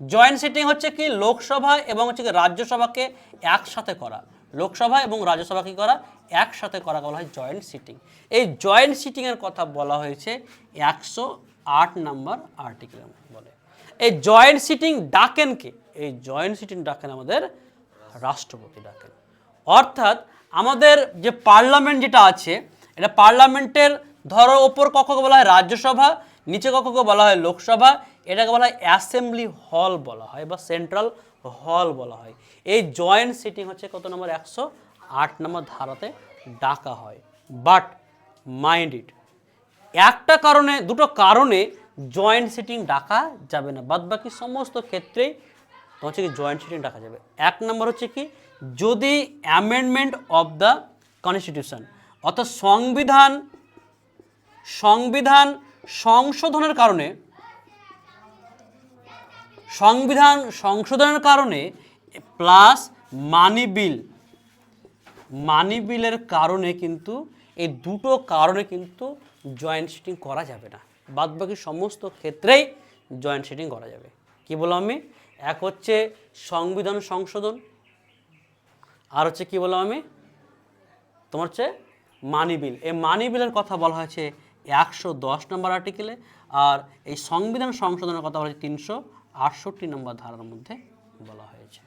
Joint sitting হচ্ছে কি লোকসভা এবং হচ্ছে কি রাজ্যসভাকে একসাথে করা। লোকসভা এবং রাজ্যসভা রাজ্যসভাকে করা? একসাথে করা বলা হয় জয়েন্ট সিটিং। এই জয়েন্ট সিটিংয়ের কথা বলা হয়েছে একশো আট নম্বর আর্টিকেলের মধ্যে বলে। এই জয়েন্ট সিটিং ডাকেন কে? এই জয়েন্ট সিটিং ডাকেন আমাদের রাষ্ট্রপতি ডাকেন। অর্থাৎ আমাদের যে পার্লামেন্ট যেটা আছে, এটা পার্লামেন্টের ধরো ওপর কক্ষকে বলা হয় রাজ্যসভা নিচে কক্ষকে বলা হয় লোকসভা, এটাকে বলা হয় অ্যাসেম্বলি হল বলা হয় বা সেন্ট্রাল হল বলা হয়। এই জয়েন্ট সিটিং হচ্ছে কত নম্বর? একশো আট নম্বর ধারাতে ডাকা হয়। বাট, মাইন্ড ইট, একটা কারণে, দুটো কারণে জয়েন্ট সিটিং ডাকা যাবে না। বাদ বাকি সমস্ত ক্ষেত্রেই হচ্ছে কি জয়েন্ট সিটিং ডাকা যাবে। এক নম্বর হচ্ছে কি, যদি অ্যামেন্ডমেন্ট অফ দ্য কনস্টিটিউশন, অর্থাৎ সংবিধান সংবিধান সংশোধনের কারণে, সংবিধান সংশোধনের কারণে প্লাস মানি বিল মানি বিলের কারণে কিন্তু এই দুটো কারণে কিন্তু জয়েন্ট সিটিং করা যাবে না। বাদ বাকি সমস্ত ক্ষেত্রেই জয়েন্ট সিটিং করা যাবে। কি বললাম আমি? এক হচ্ছে সংবিধান সংশোধন, আর হচ্ছে কি বললাম আমি? তোমার হচ্ছে মানি বিল এই মানি বিলের কথা বলা হয়েছে একশো দশ নম্বর আর্টিকেলে আর এই সংবিধান সংশোধনের কথা বলা হয়েছে তিনশো আটষট্টি নম্বর ধারার মধ্যে বলা হয়েছে।